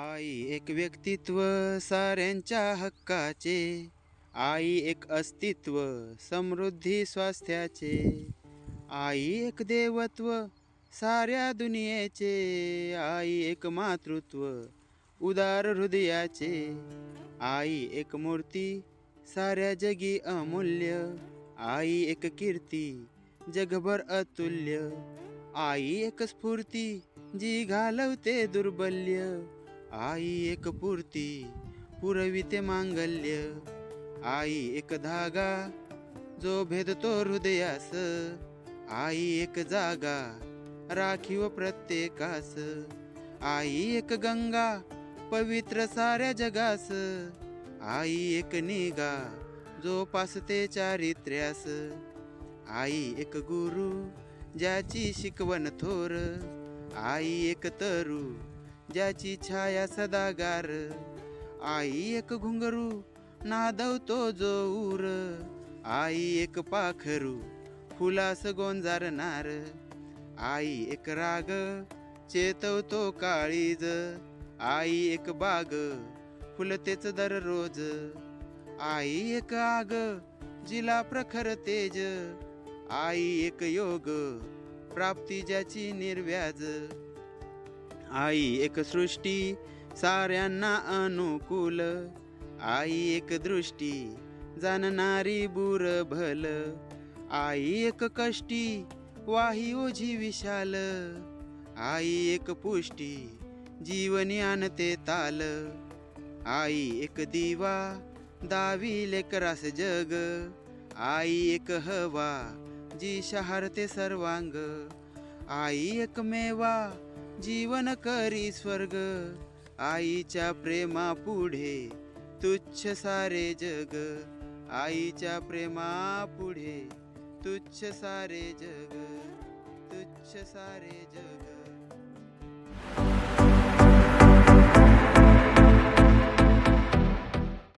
आई एक व्यक्तित्व साऱ्यांच्या हक्काचे. आई एक अस्तित्व समृद्धी स्वास्थ्याचे. आई एक देवत्व साऱ्या दुनियेचे. आई एक मातृत्व उदार हृदयाचे. आई एक मूर्ती साऱ्या जगी अमूल्य. आई एक कीर्ती जगभर अतुल्य. आई एक स्फूर्ती जी घालवते दुर्बल्य. आई एक पूर्ती पुरविते मांगल्य. आई एक धागा जो भेदतो हृदयास. आई एक जागा राखीव प्रत्येकास. आई एक गंगा पवित्र साऱ्या जगास. आई एक निगा जो पासते चारित्र्यास. आई एक गुरु ज्याची शिकवण थोर. आई एक तरू ज्याची छाया सदागार. आई एक घुंगरू नादवतो जो उर आई एक पाखरू फुलास गोंजारणार. आई एक राग चेतवतो काळीज. आई एक बाग फुलतेच दररोज. आई एक आग जिला प्रखर तेज. आई एक योग प्राप्ती ज्याची निर्व्याज. आई एक सृष्टी साऱ्यांना अनुकूल. आई एक दृष्टी जाणणारी बुर भल. आई एक कष्टी वाही ओझी विशाल. आई एक पुष्टी जीवनी आणते ताल. आई एक दिवा दावी लेकरास जग. आई एक हवा जी शहारते सर्वांग. आई एक मेवा जीवन करी स्वर्ग आईच्या प्रेमा पुढे तुच्छ सारे जग आईच्या प्रेमा पुढे तुच्छ सारे जग तुच्छ सारे जग.